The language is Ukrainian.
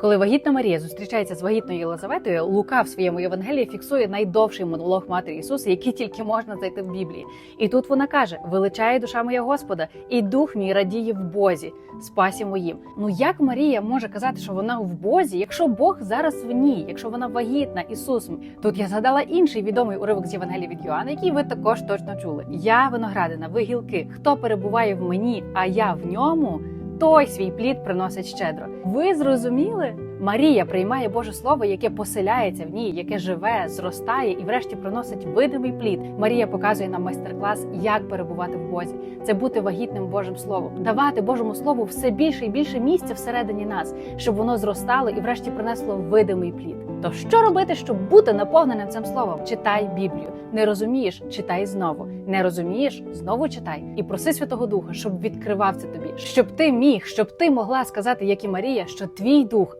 Коли вагітна Марія зустрічається з вагітною Єлизаветою, Лука в своєму Євангелії фіксує найдовший монолог матері Ісуса, який тільки можна знайти в Біблії. І тут вона каже: величає душа моя Господа, і дух мій радіє в Бозі, спасі моїм. Ну як Марія може казати, що вона в Бозі, якщо Бог зараз в ній, якщо вона вагітна Ісусом? Тут я згадала інший відомий уривок з Євангелії від Йоанна, який ви також точно чули. Я виноградина, ви гілки. Хто перебуває в мені, а я в ньому той свій плід приносить щедро. Ви зрозуміли? Марія приймає Боже Слово, яке поселяється в ній, яке живе, зростає і, врешті, приносить видимий плід. Марія показує нам майстер-клас, як перебувати в Бозі. Це бути вагітним Божим Словом, давати Божому Слову все більше і більше місця всередині нас, щоб воно зростало і, врешті, принесло видимий плід. То що робити, щоб бути наповненим цим словом? Читай Біблію. Не розумієш, читай знову. Не розумієш, знову читай. І проси Святого Духа, щоб відкривав це тобі, щоб ти міг, щоб ти могла сказати, як і Марія, що твій дух